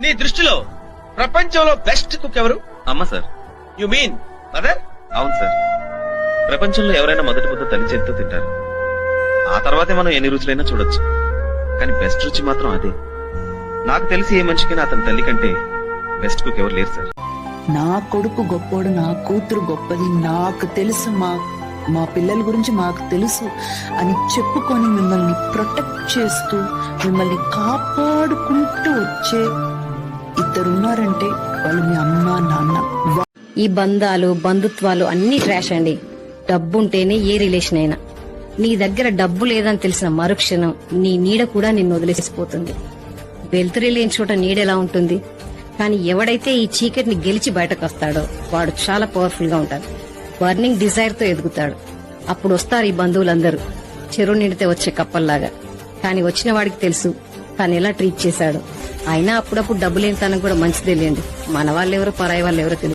నీ దృష్టిలో ప్రపంచంలో బెస్ట్ కుక్ ఎవరు? అమ్మ సార్. యు మీన్ మదర్ అవును సార్. ప్రపంచంలో ఎవరైనా మొదటి ముద్ద తల్లి చేతితో తింటారు. ఆ తర్వాతే మనం ఎన్ని రుచులైనా చూడొచ్చు. కానీ బెస్ట్ రుచి మాత్రం అదే. నాకు తెలిసి ఏ మనిషికైనా అతని తల్లి కంటే బెస్ట్ కుక్ ఎవరు లేరు సార్. నా కొడుకు గొప్పోడు నా కూతురు గొప్పది నాకు తెలుసు మా మా పిల్లల గురించి మాకు తెలుసు అని చెప్పుకొని మిమ్మల్ని ప్రొటెక్ట్ చేస్తూ మిమ్మల్ని కాపాడుకుంటూ వచ్చే ఇద్దరున్నారంటే వాళ్ళు మీ అమ్మ నాన్న ఈ బంధాలు బంధుత్వాలు అన్ని ట్రాష్ అండి. డబ్బుంటేనే ఏ రిలేషన్ అయినా. నీ దగ్గర డబ్బు లేదని తెలిసిన మరుక్షణం నీ నీడ కూడా నిన్ను వదిలేసిపోతుంది. వెలుతురి లేని చోట నీడెలా ఉంటుంది? కానీ ఎవడైతే ఈ చీకటిని గెలిచి బయటకు వస్తాడో వాడు చాలా పవర్ఫుల్గా ఉంటాడు. బర్నింగ్ డిజైర్తో ఎదుగుతాడు. అప్పుడు వస్తారు ఈ బంధువులందరూ. చెరువు నిండితే వచ్చే కప్పల్లాగా. కానీ వచ్చిన వాడికి తెలుసు తాను ఎలా ట్రీట్ చేశాడు. అయినా అప్పుడప్పుడు డబ్బులు లేని తనకు కూడా మంచిదే లేండి. మన వాళ్ళు ఎవరు పరాయి వాళ్ళెవరో తెలియదు